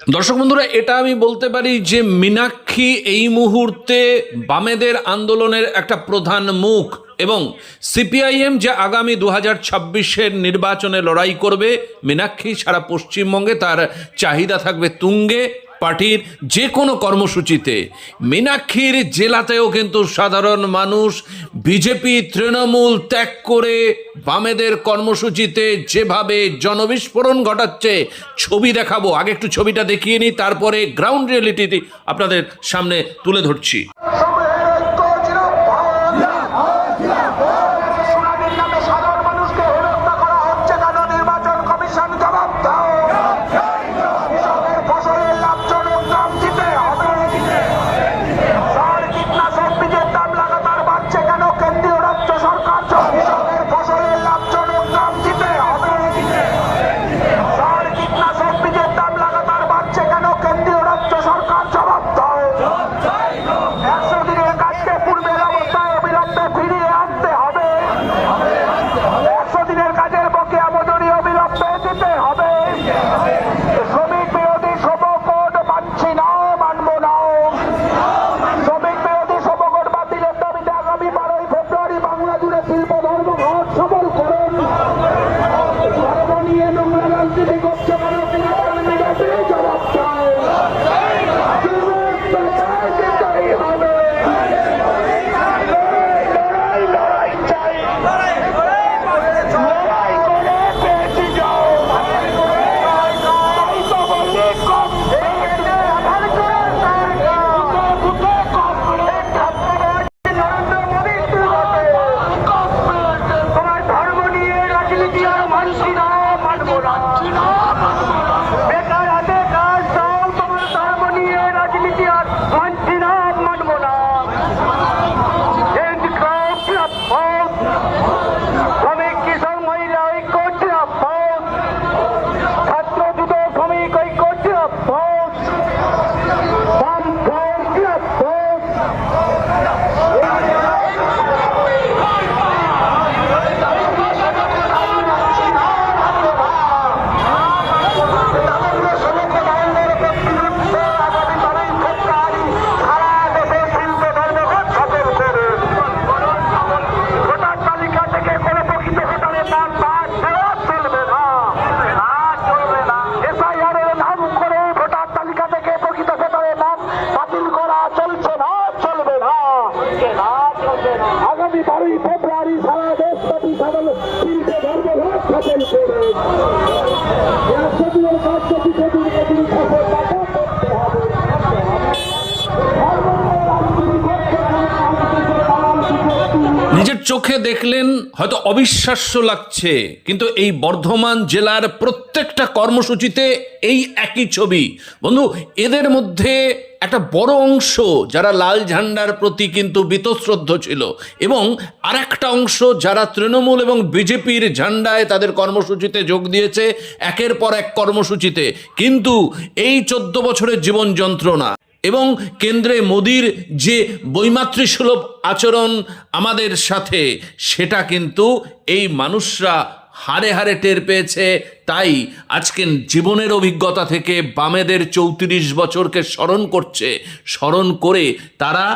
দর্শক বন্ধুরা, এটা আমি বলতে পারি যে মীনাক্ষী এই মুহূর্তে বামেদের আন্দোলনের একটা প্রধান মুখ এবং সিপিআইএম যে আগামী দু হাজার ছাব্বিশের নির্বাচনে লড়াই করবে, মীনাক্ষী সারা পশ্চিমবঙ্গে তার চাহিদা থাকবে তুঙ্গে, পার্টির যে কোনো কর্মসূচিতে। মীনাক্ষীর জেলাতেও কিন্তু সাধারণ মানুষ বিজেপি তৃণমূল ত্যাগ করে বামেদের কর্মসূচিতে যেভাবে জনবিস্ফোরণ ঘটাচ্ছে, ছবি দেখাবো। আগে একটু ছবিটা দেখিয়ে নিই, তারপরে গ্রাউন্ড রিয়েলিটি আপনাদের সামনে তুলে ধরছি। ফেব্রুয়ারি সারা দেশব্যাপী সকল তিনটে ধর্মঘট সফল করে চোখে দেখলেন, হয়তো অবিশ্বাস্য লাগছে, কিন্তু এই বর্ধমান জেলার প্রত্যেকটা কর্মসূচিতে এই একই ছবি। বন্ধু, এদের মধ্যে একটা বড় অংশ যারা লাল ঝান্ডার প্রতি কিন্তু বীতশ্রদ্ধ ছিল, এবং আর একটা অংশ যারা তৃণমূল এবং বিজেপির ঝান্ডায় তাদের কর্মসূচিতে যোগ দিয়েছে, একের পর এক কর্মসূচিতে। কিন্তু এই চোদ্দ বছরের জীবন যন্ত্রণা এবং কেন্দ্রে মোদির যে বৈমাতৃসুলভ আচরণ আমাদের সাথে, সেটা কিন্তু এই মানুষরা হারে হারে টের পেয়েছে। তাই আজকে জীবনের অভিজ্ঞতা থেকে বামেদের চৌত্রিশ বছরকে স্মরণ করছে। স্মরণ করে তারা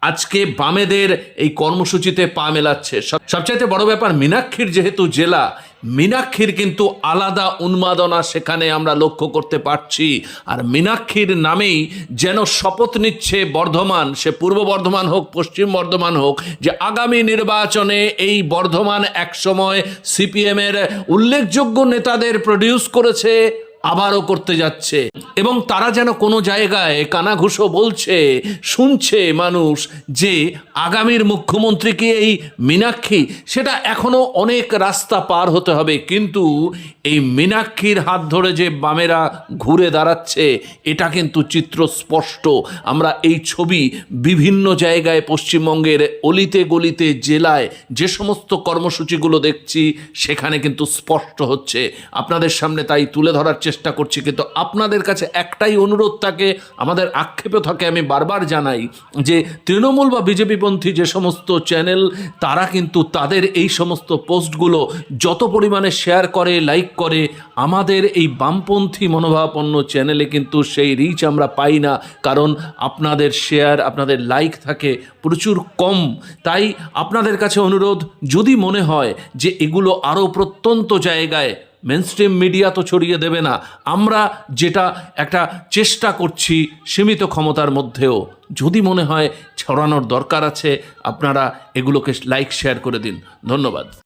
আজকে বামেদের এই কর্মসূচিতে পা মেলাচ্ছে। সব- সবচাইতে বড় ব্যাপার, মীনাক্ষীর যেহেতু জেলা, মীনাক্ষীর কিন্তু আলাদা উন্মাদনা সেখানে আমরা লক্ষ্য করতে পারছি। আর মীনাক্ষীর নামেই যেন শপথ নিচ্ছে বর্ধমান, সে পূর্ব বর্ধমান হোক, পশ্চিম বর্ধমান হোক, যে আগামী নির্বাচনে এই বর্ধমান একসময় সিপিএমের উল্লেখযোগ্য নেতাদের প্রডিউস করেছে আবারও করতে যাচ্ছে। এবং তারা যেন কোনো জায়গায় কানাঘুষো বলছে, শুনছে মানুষ যে আগামীর মুখ্যমন্ত্রীকে এই মীনাক্ষী, সেটা এখনও অনেক রাস্তা পার হতে হবে। কিন্তু এই মীনাক্ষীর হাত ধরে যে বামেরা ঘুরে দাঁড়াচ্ছে, এটা কিন্তু চিত্র স্পষ্ট। আমরা এই ছবি বিভিন্ন জায়গায় পশ্চিমবঙ্গের অলিতে গলিতে জেলায় যে সমস্ত কর্মসূচিগুলো দেখছি, সেখানে কিন্তু স্পষ্ট হচ্ছে। আপনাদের সামনে তাই তুলে ধরার চেষ্টা করছি, কিন্তু আপনাদের কাছে একটাই অনুরোধ থাকে, আমাদের আক্ষেপও থাকে, আমি বারবার জানাই যে তৃণমূল বা বিজেপিপন্থী যে সমস্ত চ্যানেল, তারা কিন্তু তাদের এই সমস্ত পোস্টগুলো যত পরিমাণে শেয়ার করে লাইক করে, আমাদের এই বামপন্থী মনোভাবাপন্ন চ্যানেলে কিন্তু সেই রিচ আমরা পাই না, কারণ আপনাদের শেয়ার আপনাদের লাইক থাকে প্রচুর কম। তাই আপনাদের কাছে অনুরোধ, যদি মনে হয় যে এগুলো আরও প্রত্যন্ত জায়গায় মেনস্ট্রিম মিডিয়া তো ছড়িয়ে দেবে না। আমরা যেটা একটা চেষ্টা করছি সীমিত ক্ষমতার মধ্যেও, যদি মনে হয় ছড়ানোর দরকার আছে, আপনারা এগুলোকে লাইক শেয়ার করে দিন। ধন্যবাদ।